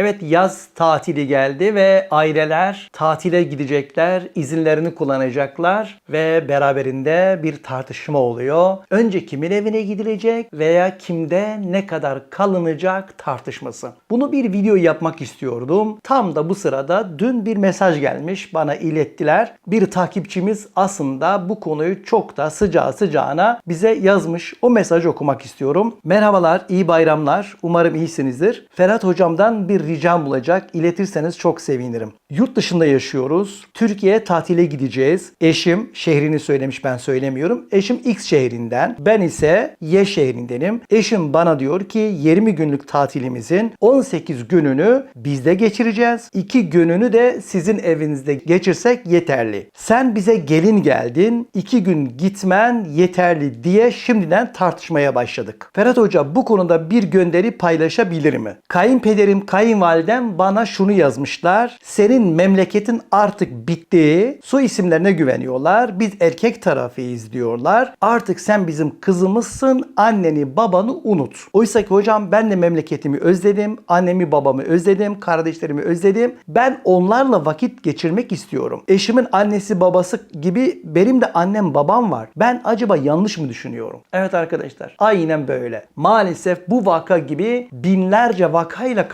Evet yaz tatili geldi ve aileler tatile gidecekler, izinlerini kullanacaklar ve beraberinde bir tartışma oluyor. Önce kimin evine gidilecek veya kimde ne kadar kalınacak tartışması. Bunu bir video yapmak istiyordum. Tam da bu sırada dün bir mesaj gelmiş bana ilettiler. Bir takipçimiz aslında bu konuyu çok da sıcağı sıcağına bize yazmış. O mesajı okumak istiyorum. Merhabalar, iyi bayramlar. Umarım iyisinizdir. Ferhat hocamdan bir ricam olacak. İletirseniz çok sevinirim. Yurt dışında yaşıyoruz. Türkiye'ye tatile gideceğiz. Eşim şehrini söylemiş ben söylemiyorum. Eşim X şehrinden. Ben ise Y şehrindenim. Eşim bana diyor ki 20 günlük tatilimizin 18 gününü bizde geçireceğiz. 2 gününü de sizin evinizde geçirsek yeterli. Sen bize gelin geldin. 2 gün gitmen yeterli diye şimdiden tartışmaya başladık. Ferhat Hoca bu konuda bir gönderi paylaşabilir mi? Kayınpederim, kayınvalidem bana şunu yazmışlar. Senin memleketin artık bitti. Su isimlerine güveniyorlar. Biz erkek tarafıyız diyorlar. Artık sen bizim kızımızsın. Anneni babanı unut. Oysa ki hocam ben de memleketimi özledim. Annemi babamı özledim. Kardeşlerimi özledim. Ben onlarla vakit geçirmek istiyorum. Eşimin annesi babası gibi benim de annem babam var. Ben acaba yanlış mı düşünüyorum? Evet arkadaşlar aynen böyle. Maalesef bu vaka gibi binlerce vakayla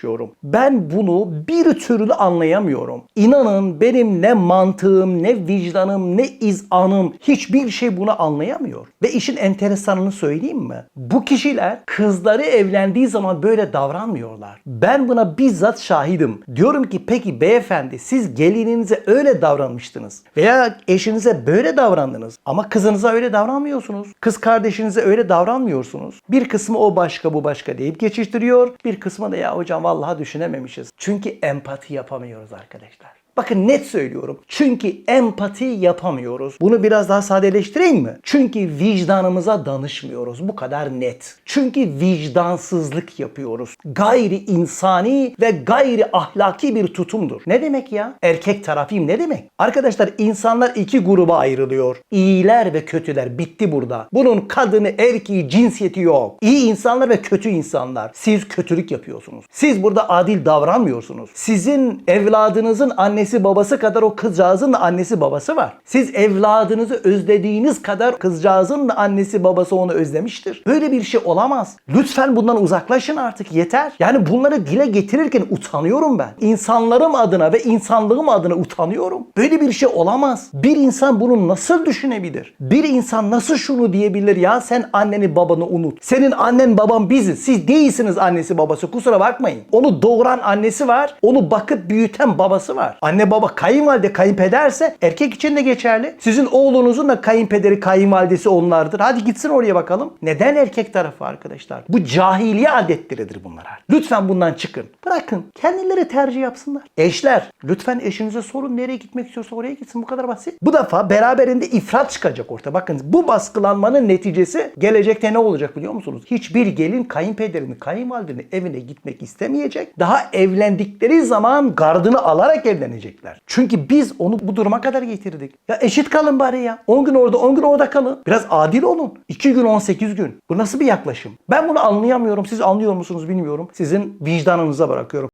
karşılaşıyorum. Ben bunu bir türlü anlayamıyorum. İnanın benim ne mantığım, ne vicdanım, ne izanım hiçbir şey bunu anlayamıyor. Ve işin enteresanını söyleyeyim mi? Bu kişiler kızları evlendiği zaman böyle davranmıyorlar. Ben buna bizzat şahidim. Diyorum ki peki beyefendi siz gelininize öyle davranmıştınız veya eşinize böyle davrandınız ama kızınıza öyle davranmıyorsunuz. Kız kardeşinize öyle davranmıyorsunuz. Bir kısmı o başka bu başka deyip geçiştiriyor. Bir kısmı da ya hocam vallahi düşünememişiz. Çünkü empati yapamıyoruz arkadaşlar. Bakın net söylüyorum. Çünkü empati yapamıyoruz. Bunu biraz daha sadeleştireyim mi? Çünkü vicdanımıza danışmıyoruz. Bu kadar net. Çünkü vicdansızlık yapıyoruz. Gayri insani ve gayri ahlaki bir tutumdur. Ne demek ya? Erkek tarafıyım ne demek? Arkadaşlar insanlar iki gruba ayrılıyor. İyiler ve kötüler. Bitti burada. Bunun kadını, erkeği, cinsiyeti yok. İyi insanlar ve kötü insanlar. Siz kötülük yapıyorsunuz. Siz burada adil davranmıyorsunuz. Sizin evladınızın annesi babası kadar o kızcağızın da annesi babası var. Siz evladınızı özlediğiniz kadar kızcağızın da annesi babası onu özlemiştir. Böyle bir şey olamaz. Lütfen bundan uzaklaşın artık yeter. Yani bunları dile getirirken utanıyorum ben. İnsanlarım adına ve insanlığım adına utanıyorum. Böyle bir şey olamaz. Bir insan bunu nasıl düşünebilir? Bir insan nasıl şunu diyebilir ya sen anneni babanı unut. Senin annen baban biziz. Siz değilsiniz annesi babası kusura bakmayın. Onu doğuran annesi var. Onu bakıp büyüten babası var. Anne baba kayınvalide kayınpederse erkek için de geçerli. Sizin oğlunuzun da kayınpederi kayınvalidesi onlardır. Hadi gitsin oraya bakalım. Neden erkek tarafı arkadaşlar? Bu cahiliye adetleridir bunlar. Lütfen bundan çıkın. Bırakın. Kendileri tercih yapsınlar. Eşler lütfen eşinize sorun nereye gitmek istiyorsa oraya gitsin. Bu kadar basit. Bu defa beraberinde ifrat çıkacak orta. Bakın bu baskılanmanın neticesi gelecekte ne olacak biliyor musunuz? Hiçbir gelin kayınpederini, kayınvalidenin evine gitmek istemeyecek. Daha evlendikleri zaman gardını alarak evlenecekler. Çünkü biz onu bu duruma kadar getirdik. Ya eşit kalın bari ya. 10 gün orada 10 gün orada kalın. Biraz adil olun. 2 gün 18 gün. Bu nasıl bir yaklaşım? Ben bunu anlayamıyorum. Siz anlıyor musunuz bilmiyorum. Sizin vicdanınıza bırakıyorum.